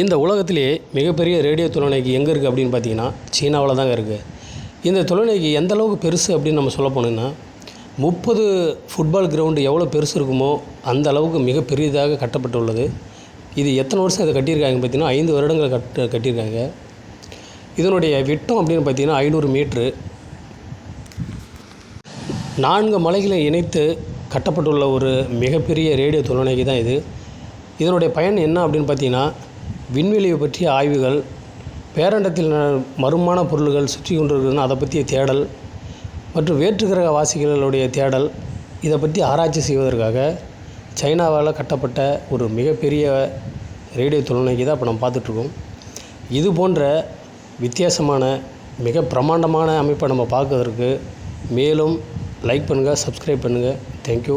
இந்த உலகத்திலே மிகப்பெரிய ரேடியோ தொலைநோக்கி எங்கே இருக்குது அப்படின்னு பார்த்தீங்கன்னா சீனாவில் தாங்க இருக்குது இந்த தொலைநோக்கி எந்த அளவுக்கு பெருசு அப்படின்னு நம்ம சொல்ல போனோம்னா முப்பது ஃபுட்பால் கிரவுண்டு எவ்வளோ பெருசு இருக்குமோ அந்த அளவுக்கு மிக பெரியதாக கட்டப்பட்டுள்ளது. இது எத்தனை வருஷம் இதை கட்டியிருக்காங்க பார்த்தீங்கன்னா ஐந்து வருடங்கள் கட்ட கட்டியிருக்காங்க. இதனுடைய விட்டம் அப்படின்னு பார்த்தீங்கன்னா ஐநூறு மீட்ரு. நான்கு மலைகளை இணைத்து கட்டப்பட்டுள்ள ஒரு மிகப்பெரிய ரேடியோ தொலைநோக்கி தான் இது. இதனுடைய பயன் என்ன அப்படின்னு பார்த்தீங்கன்னா விண்வெளியை பற்றிய ஆய்வுகள் பேரண்டத்தில் ந- மர்மமான பொருள்கள் சுற்றி கொண்டிருக்குதுன்னா அதை பற்றிய தேடல் மற்றும் வேற்றுக்கிரக வாசிகளுடைய தேடல் இதை பற்றி ஆராய்ச்சி செய்வதற்காக சைனாவால் கட்டப்பட்ட ஒரு மிகப்பெரிய ரேடியோ தொலைநோக்கி தான் இப்போ நம்ம பார்த்துட்ருக்கோம். இது போன்ற வித்தியாசமான மிக பிரமாண்டமான அமைப்பை நம்ம பார்க்கறதுக்கு மேலும் லைக் பண்ணுங்கள் சப்ஸ்கிரைப் பண்ணுங்கள் தேங்க்யூ